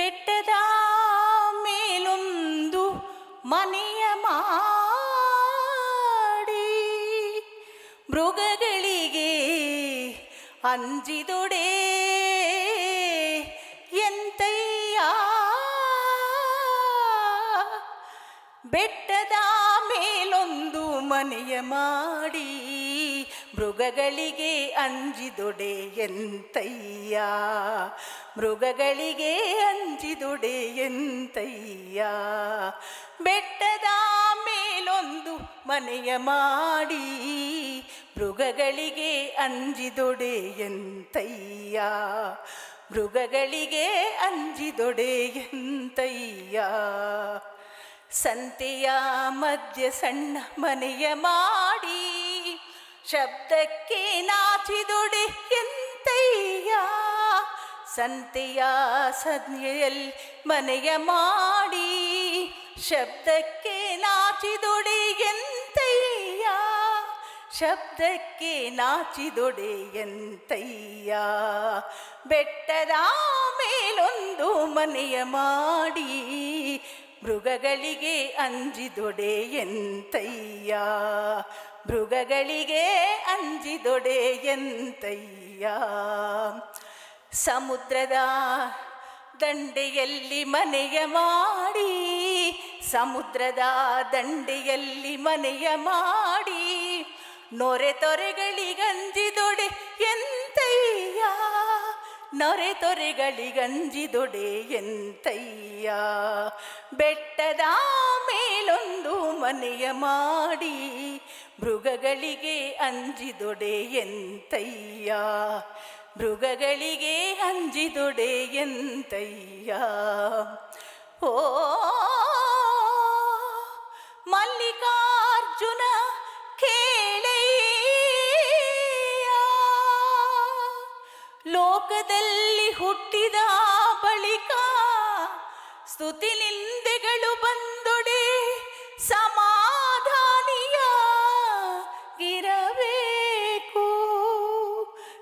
ಬೆಟ್ಟದ ಮೇಲೊಂದು ಮನೆಯ ಮಾಡಿ ಮೃಗಗಳಿಗೆ ಅಂಜಿದೊಡೆ ಎಂತಯ್ಯ? ಬೆಟ್ಟದ ಮೇಲೊಂದು ಮನೆಯ ಮಾಡಿ ಮೃಗಗಳಿಗೆ ಅಂಜಿದೊಡೆ ಎಂತಯ್ಯ? ಮೃಗಗಳಿಗೆ ಅಂಜಿದೊಡೆ ಎಂತಯ್ಯ? ಬೆಟ್ಟದ ಮೇಲೊಂದು ಮನೆಯ ಮಾಡಿ, ಮೃಗಗಳಿಗೆ ಅಂಜಿದೊಡೆ ಎಂತಯ್ಯ? ಮೃಗಗಳಿಗೆ ಅಂಜಿದೊಡೆ ಎಂತಯ್ಯ? ಸಂತೆಯ ಮಧ್ಯ ಸಣ್ಣ ಮನೆಯ ಮಾಡಿ ಶಬ್ದಕ್ಕೆ ನಾಚಿದೊಡೆ ಎಂತಯ್ಯ ಸಂತೆಯ ಸಂಜ್ಞೆಯಲ್ಲಿ ಮನೆಯ ಮಾಡಿ ಶಬ್ದಕ್ಕೆ ನಾಚಿದೊಡೆ ಎಂತಯ್ಯ ಶಬ್ದಕ್ಕೆ ನಾಚಿದೊಡೆ ಎಂತಯ್ಯ ಬೆಟ್ಟದ ಮೇಲೊಂದು ಮನೆಯ ಮಾಡಿ ಮೃಗಗಳಿಗೆ ಅಂಜಿದೊಡೆ ಎಂತಯ್ಯ? ಮೃಗಗಳಿಗೆ ಅಂಜಿದೊಡೆ ಎಂತಯ್ಯ? ಸಮುದ್ರದ ದಂಡೆಯಲ್ಲಿ ಮನೆಯ ಮಾಡಿ, ಸಮುದ್ರದ ದಂಡೆಯಲ್ಲಿ ಮನೆಯ ಮಾಡಿ, ನೊರೆ ತೊರೆಗಳಿಗಂಜಿದೊಡೆ ನೊರೆ ತೊರೆಗಳಿಗಂಜಿದೊಡೆ ಎಂತಯ್ಯ? ಬೆಟ್ಟದ ಮೇಲೊಂದು ಮನೆಯ ಮಾಡಿ ಮೃಗಗಳಿಗೆ ಅಂಜಿದೊಡೆ ಎಂತಯ್ಯ? ಮೃಗಗಳಿಗೆ ಅಂಜಿದೊಡೆ ಎಂತಯ್ಯ? ಓ ಲೋಕದಲ್ಲಿ ಹುಟ್ಟಿದ ಬಳಿಕ ಸ್ತುತಿ ನಿಂದೆಗಳು ಬಂದೊಡೆ ಸಮಾಧಾನಿಯಾಗಿರಬೇಕು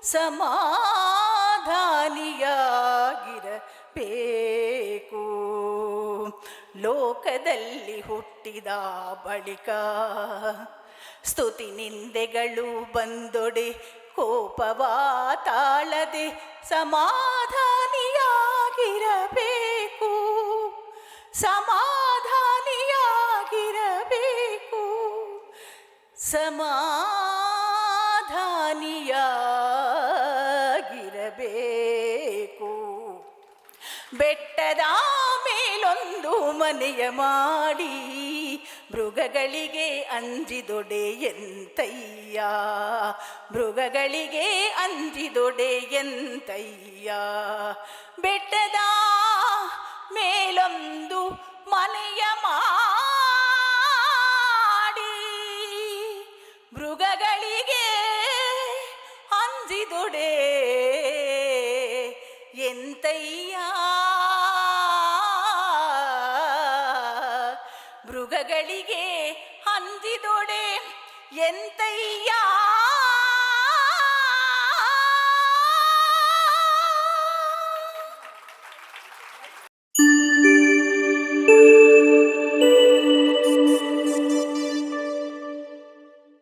ಸಮಾಧಾನಿಯಾಗಿರಬೇಕು. ಲೋಕದಲ್ಲಿ ಹುಟ್ಟಿದ ಬಳಿಕ ಸ್ತುತಿ ನಿಂದೆಗಳು ಬಂದೊಡೆ ಕೋಪವ ತಾಳದೆ ಸಮಾಧಾನಿಯಾಗಿರಬೇಕು. ಸಮಾಧಾನಿಯಾಗಿರಬೇಕು. ಸಮಾಧಾನಿಯಾಗಿರಬೇಕು. ಬೆಟ್ಟದ ಮೇಲೊಂದು ಮನೆಯ ಮಾಡಿ ಮೃಗಗಳಿಗೆ ಅಂಜಿದೊಡೆ ಎಂತಯ್ಯ? ಮೃಗಗಳಿಗೆ ಅಂಜಿದೊಡೆ ಎಂತಯ್ಯ? ಬೆಟ್ಟದ ಮೇಲೊಂದು ಮನೆಯ ಮುಖಗಳಿಗೆ ಹಂದಿದೊಡೆ ಎಂತಯ್ಯ